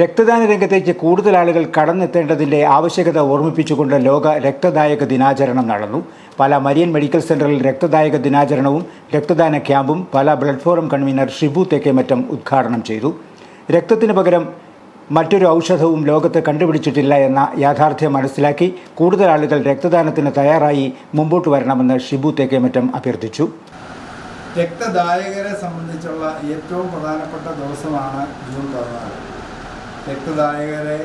രക്തദാന രംഗത്തേക്ക് കൂടുതൽ ആളുകൾ കടന്നെത്തേണ്ടതിന്റെ ആവശ്യകത ഓർമ്മിപ്പിച്ചുകൊണ്ട് ലോക രക്തദായക ദിനാചരണം നടന്നു. പല മരിയൻ മെഡിക്കൽ സെന്ററിൽ രക്തദായക ദിനാചരണവും രക്തദാന ക്യാമ്പും പല blood forum convener Shibu Thekkemattam ഉദ്ഘാടനം ചെയ്തു. രക്തത്തിന് പകരം മറ്റൊരു ഔഷധവും ലോകത്ത് കണ്ടുപിടിച്ചിട്ടില്ല എന്ന യാഥാർത്ഥ്യം മനസ്സിലാക്കി കൂടുതൽ ആളുകൾ രക്തദാനത്തിന് തയ്യാറായി മുമ്പോട്ട് വരണമെന്ന് ഷിബു തേക്കേമറ്റം അഭ്യർത്ഥിച്ചു. രക്തദായകരെ സംബന്ധിച്ചുള്ള ഏറ്റവും പ്രധാനപ്പെട്ട ദിവസമാണ് ജൂൺ പതിനാല് രക്തദായകരെ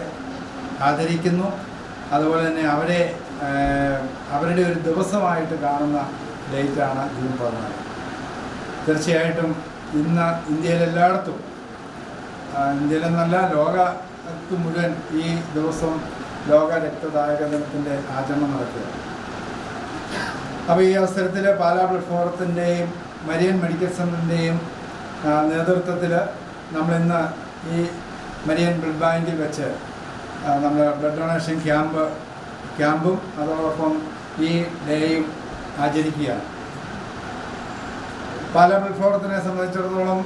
ആദരിക്കുന്നു. അതുപോലെ തന്നെ അവരെ അവരുടെ ഒരു ദിവസമായിട്ട് കാണുന്ന ഡേറ്റാണ് ജൂൺ പതിനാല്. തീർച്ചയായിട്ടും ഇന്ന് ഇന്ത്യയിലെല്ലായിടത്തും ഇന്ത്യയിലെന്നല്ല ലോകത്ത് മുഴുവൻ ഈ ദിവസം ലോക രക്തദായക ദിനത്തിന്റെ ആചരണം നടക്കുക അപ്പോൾ ഈ അവസരത്തിൽ പാലാ ബ്ലഡ് ഫോറത്തിന്റെയും മരിയൻ മെഡിക്കൽ സെന്ററിന്റെയും നേതൃത്വത്തിൽ നമ്മളിന്ന് ഈ മരിയൻ ബ്ലഡ് ബാങ്കിൽ വെച്ച് നമ്മൾ ബ്ലഡ് ഡൊണേഷൻ ക്യാമ്പ് ക്യാമ്പും അതോടൊപ്പം ഈ ഡേയും ആചരിക്കുകയാണ്. പല വിഭവത്തിനെ സംബന്ധിച്ചിടത്തോളം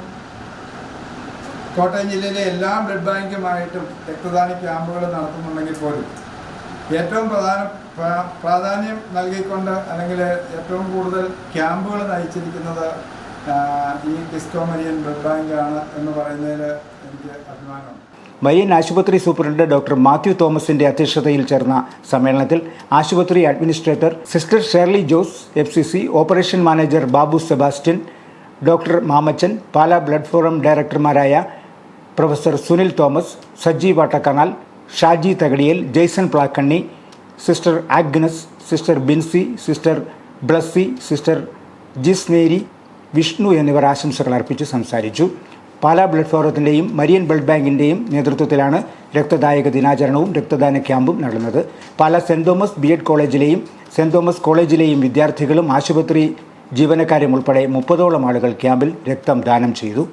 കോട്ടയം ജില്ലയിലെ എല്ലാ ബ്ലഡ് ബാങ്കുമായിട്ടും രക്തദാന ക്യാമ്പുകൾ നടത്തുന്നുണ്ടെങ്കിൽ പോലും ഏറ്റവും പ്രധാന പ്രാധാന്യം നൽകിക്കൊണ്ട് അല്ലെങ്കിൽ ഏറ്റവും കൂടുതൽ ക്യാമ്പുകൾ നയിച്ചിരിക്കുന്നത് ഈ ഡിസ്കോ മരിയൻ ബ്ലഡ് ബാങ്കാണ് എന്ന് പറയുന്നതിൽ എനിക്ക് അഭിമാനമുണ്ട്. മരിയൻ ആശുപത്രി സൂപ്രണ്ട് ഡോക്ടർ മാത്യു തോമസിന്റെ അധ്യക്ഷതയിൽ ചേർന്ന സമ്മേളനത്തിൽ ആശുപത്രി administrator sister Shirley Jose F C C operation manager Babu Sebastian doctor Mamachan Pala blood forum ഡയറക്ടർമാരായ professor Sunil Thomas Saji Vattakkanal Shaji Thakadiyel Jaison Plakkanni sister Agnes sister Binsy sister Blessy sister Jis Mary Vishnu എന്നിവർ ആശംസകൾ അർപ്പിച്ച് സംസാരിച്ചു. Pala blood ഫോറത്തിന്റെയും Marian blood ബാങ്കിന്റെയും നേതൃത്വത്തിലാണ് രക്തദായക ദിനാചരണവും രക്തദാന ക്യാമ്പും നടന്നത്. പാല സെന്റ് തോമസ് ബി എഡ് കോളേജിലെയും സെന്റ് തോമസ് കോളേജിലെയും വിദ്യാർത്ഥികളും ആശുപത്രി ജീവനക്കാരും ഉൾപ്പെടെ മുപ്പതോളം ആളുകൾ ക്യാമ്പിൽ രക്തം ദാനം ചെയ്തു.